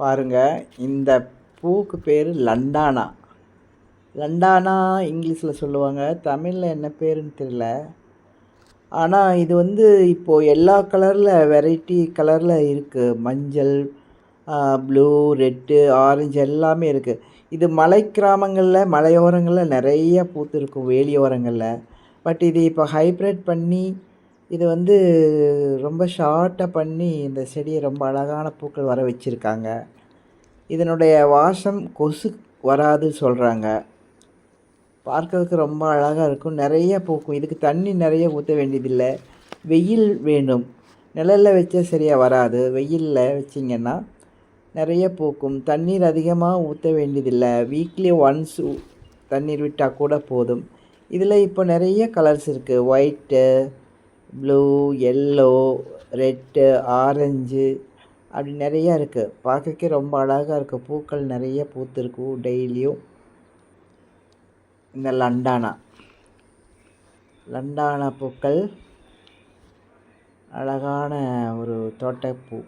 பாருங்கள் இந்த பூவுக்கு பேர் லண்டானா. லண்டானா இங்கிலீஷில் சொல்லுவாங்க. தமிழில் என்ன பேருன்னு தெரியல. ஆனால் இது வந்து இப்போது எல்லா கலரில் வெரைட்டி கலரில் இருக்குது மஞ்சள் ப்ளூ ரெட்டு ஆரஞ்சு எல்லாமே இருக்குது இது மலை கிராமங்களில் மலையோரங்களில் நிறைய பூத்திருக்கும் வேலியோரங்களில். பட் இது இப்போ ஹைப்ரிட் பண்ணி இது வந்து ரொம்ப ஷார்ட்டாக பண்ணி இந்த செடியை ரொம்ப அழகான பூக்கள் வர வச்சுருக்காங்க. இதனுடைய வாசம் கொசு வராது சொல்கிறாங்க பார்க்கறதுக்கு ரொம்ப அழகாக இருக்கும். நிறைய பூக்கும். இதுக்கு தண்ணி நிறைய ஊற்ற வேண்டியதில்லை. வெயில் வேண்டும் நிழலில் வச்சா சரியாக வராது. வெயிலில் வச்சிங்கன்னா நிறைய பூக்கும். தண்ணீர் அதிகமாக ஊற்ற வேண்டியதில்லை. வீக்லி ஒன்ஸ் தண்ணீர் விட்டால் கூட போதும். இதில் இப்போ நிறைய கலர்ஸ் இருக்குது white blue yellow red orange அப்படி நிறையா இருக்குது பார்க்கறக்கே ரொம்ப அழகாக இருக்குது பூக்கள் நிறைய பூத்திருக்கும் டெய்லியும். இந்த லண்டானா. லண்டானா பூக்கள். அழகான ஒரு தோட்டப்பூ.